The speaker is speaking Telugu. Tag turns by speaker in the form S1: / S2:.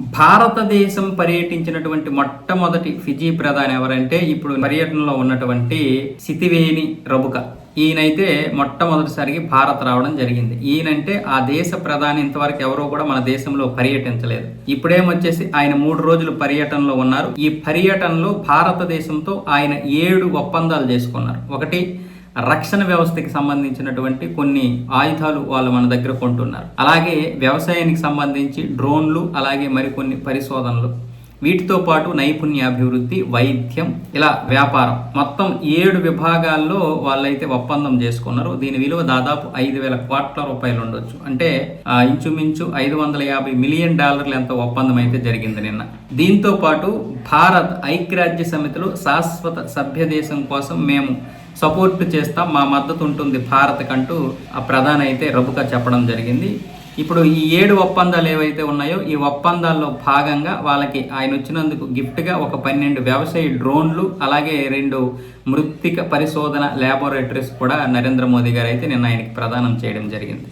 S1: భారతదేశం పర్యటించినటువంటి మొట్టమొదటి ఫిజీ ప్రధాని ఎవరంటే ఇప్పుడు పర్యటనలో ఉన్నటువంటి సితివేని రబుక. ఈయనైతే మొట్టమొదటిసారికి భారత్ రావడం జరిగింది. ఈయనంటే ఆ దేశ ప్రధాని ఇంతవరకు ఎవరో కూడా మన దేశంలో పర్యటించలేదు. ఇప్పుడేమొచ్చేసి ఆయన మూడు రోజులు పర్యటనలో ఉన్నారు. ఈ పర్యటనలో భారతదేశంతో ఆయన ఏడు ఒప్పందాలు చేసుకున్నారు. ఒకటి రక్షణ వ్యవస్థకి సంబంధించినటువంటి కొన్ని ఆయుధాలు వాళ్ళు మన దగ్గర కొంటున్నారు. అలాగే వ్యవసాయానికి సంబంధించి డ్రోన్లు అలాగే మరికొన్ని పరిశోధనలు. వీటితో పాటు నైపుణ్యాభివృద్ధి వైద్యం ఇలా వ్యాపారం. మొత్తం ఏడు విభాగాల్లో వాళ్ళైతే ఒప్పందం చేసుకున్నారు. దీని విలువ దాదాపు ఐదు వేల కోట్ల రూపాయలు ఉండొచ్చు. అంటే ఇంచుమించు ఐదు వందల యాభై మిలియన్ డాలర్లు ఎంత ఒప్పందం అయితే జరిగింది నిన్న. దీంతో పాటు భారత్ ఐక్యరాజ్య సమితిలో శాశ్వత సభ్య దేశం కోసం మేము సపోర్ట్ చేస్తాం మా మద్దతు ఉంటుంది భారత్ కంటూ ఆ ప్రధాని అయితే రబుక చెప్పడం జరిగింది. ఇప్పుడు ఈ ఏడు ఒప్పందాలు ఏవైతే ఉన్నాయో ఈ ఒప్పందాల్లో భాగంగా వాళ్ళకి ఆయన వచ్చినందుకు గిఫ్ట్గా ఒక పన్నెండు వ్యవసాయ డ్రోన్లు అలాగే రెండు మృత్తిక పరిశోధన ల్యాబొరేటరీస్ కూడా నరేంద్ర మోదీ గారు అయితే నిన్న ఆయనకి ప్రదానం చేయడం జరిగింది.